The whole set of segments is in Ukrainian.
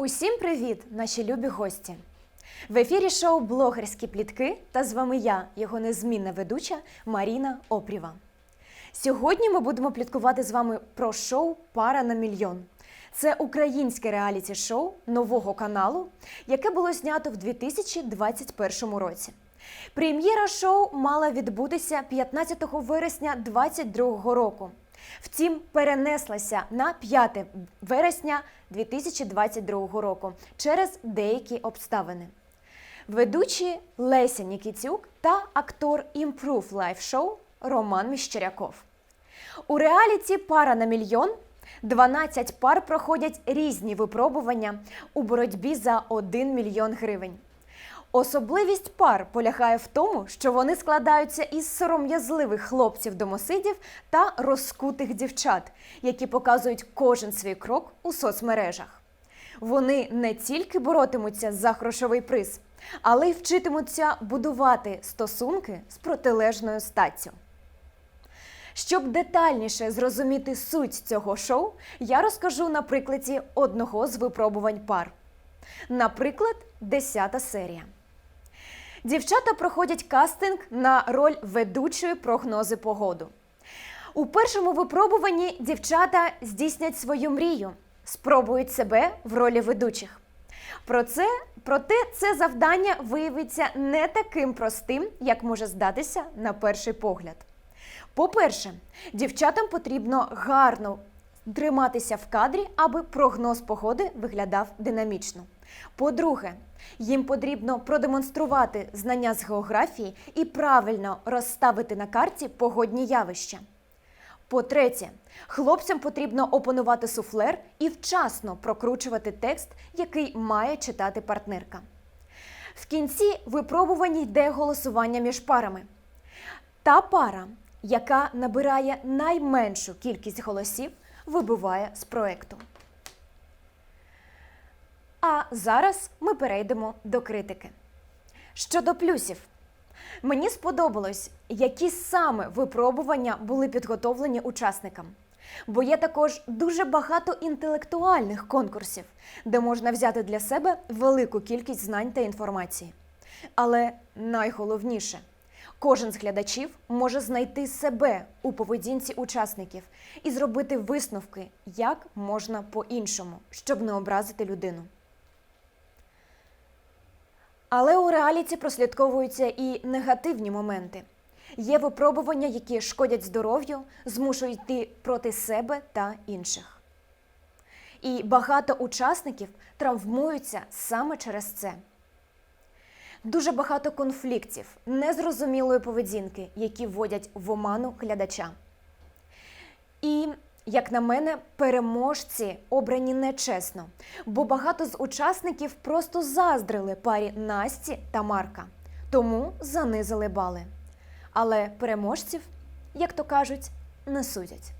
Усім привіт, наші любі гості! В ефірі шоу Блогерські плітки та з вами я, його незмінна ведуча Маріна Опріва. Сьогодні ми будемо пліткувати з вами про шоу Пара на мільйон. Це українське реаліті-шоу нового каналу, яке було знято в 2021 році. Прем'єра шоу мала відбутися 15 вересня 2022 року. Втім, перенеслася на 5 вересня 2022 року через деякі обставини. Ведучі Леся Нікітюк та актор Improve Life Show Роман Міщеряков. У реаліті пара на мільйон 12 пар проходять різні випробування у боротьбі за 1 мільйон гривень. Особливість пар полягає в тому, що вони складаються із сором'язливих хлопців-домосидів та розкутих дівчат, які показують кожен свій крок у соцмережах. Вони не тільки боротимуться за грошовий приз, але й вчитимуться будувати стосунки з протилежною статтю. Щоб детальніше зрозуміти суть цього шоу, я розкажу на прикладі одного з випробувань пар. Наприклад, 10 серія. Дівчата проходять кастинг на роль ведучої прогнози погоду. У першому випробуванні дівчата здійснять свою мрію, спробують себе в ролі ведучих. Про це, проте це завдання виявиться не таким простим, як може здатися на перший погляд. По-перше, дівчатам потрібно гарно триматися в кадрі, аби прогноз погоди виглядав динамічно. По-друге, їм потрібно продемонструвати знання з географії і правильно розставити на карті погодні явища. По-третє, хлопцям потрібно опанувати суфлер і вчасно прокручувати текст, який має читати партнерка. В кінці випробування йде голосування між парами. Та пара, яка набирає найменшу кількість голосів, вибиває з проекту. А зараз ми перейдемо до критики. Щодо плюсів, мені сподобалось, які саме випробування були підготовлені учасникам. Бо є також дуже багато інтелектуальних конкурсів, де можна взяти для себе велику кількість знань та інформації. Але найголовніше, кожен з глядачів може знайти себе у поведінці учасників і зробити висновки, як можна по-іншому, щоб не образити людину. Але у реаліті прослідковуються і негативні моменти. Є випробування, які шкодять здоров'ю, змушують йти проти себе та інших. І багато учасників травмуються саме через це. Дуже багато конфліктів, незрозумілої поведінки, які вводять в оману глядача. І, як на мене, переможці обрані нечесно, бо багато з учасників просто заздрили парі Насті та Марка, тому занизили бали. Але переможців, як то кажуть, не судять.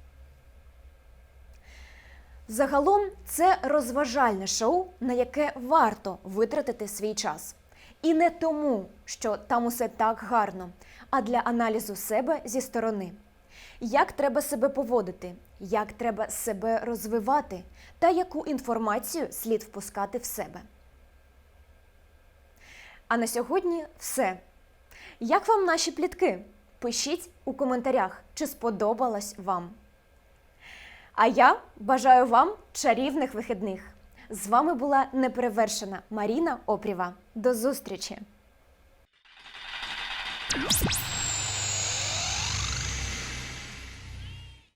Загалом це розважальне шоу, на яке варто витратити свій час. І не тому, що там усе так гарно, а для аналізу себе зі сторони. Як треба себе поводити, як треба себе розвивати, та яку інформацію слід впускати в себе. А на сьогодні все. Як вам наші плітки? Пишіть у коментарях, чи сподобалось вам. А я бажаю вам чарівних вихідних. З вами була неперевершена Маріна Опріва. До зустрічі!